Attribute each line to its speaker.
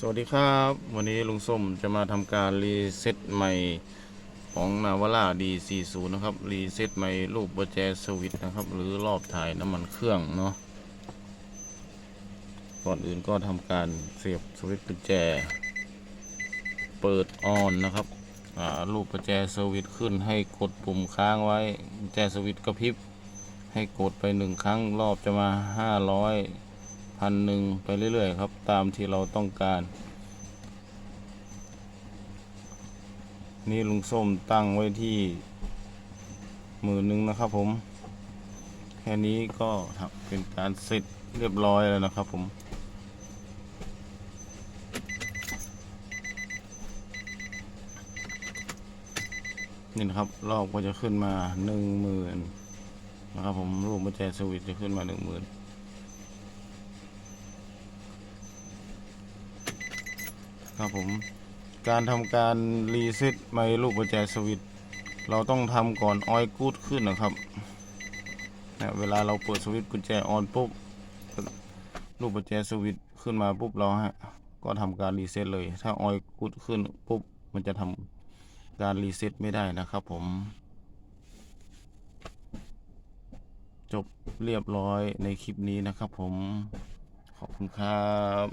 Speaker 1: สวัสดีครับ วันนี้ลุงส้มจะมาทำการรีเซ็ตใหม่ของนาวาร่า D40 นะครับ รีเซ็ตใหม่รูปประแจสวิตนะครับ หรือรอบถ่ายน้ำมันเครื่องเนาะก่อนอื่นก็ทำการเสียบสวิตช์กุญแจ เปิดออนนะครับอ่ารูปประแจสวิตขึ้นให้กดปุ่มค้างไว้กุญแจสวิตกระพริบให้กดไปหนึ่งครั้งรอบจะมา 500 พันหนึ่งไปเรื่อยๆครับ ตามที่เราต้องการ นี่ลุงส้มตั้งไว้ที่หมื่นหนึ่งนะครับผม แค่นี้ก็ทำเป็นการเสร็จเรียบร้อยแล้วนะครับผมนี่นะครับรอบก็จะขึ้นมาหนึ่งหมื่นนะครับผมรูปกุญแจสวิตช์จะขึ้นมาหนึ่งหมื่น ครับผม การทำการรีเซ็ตไมลูกประแจสวิตเราต้องทำก่อนออยกูดขึ้นนะครับนะเวลาเราเปิดสวิตช์กุญแจออนปุ๊บลูกประแจสวิตช์ขึ้นมาปุ๊บเราฮะก็ทำการรีเซ็ตเลย ถ้าออยกูดขึ้นปุ๊บมันจะทำการรีเซ็ตไม่ได้นะครับผม จบเรียบร้อยในคลิปนี้นะครับผมขอบคุณครับ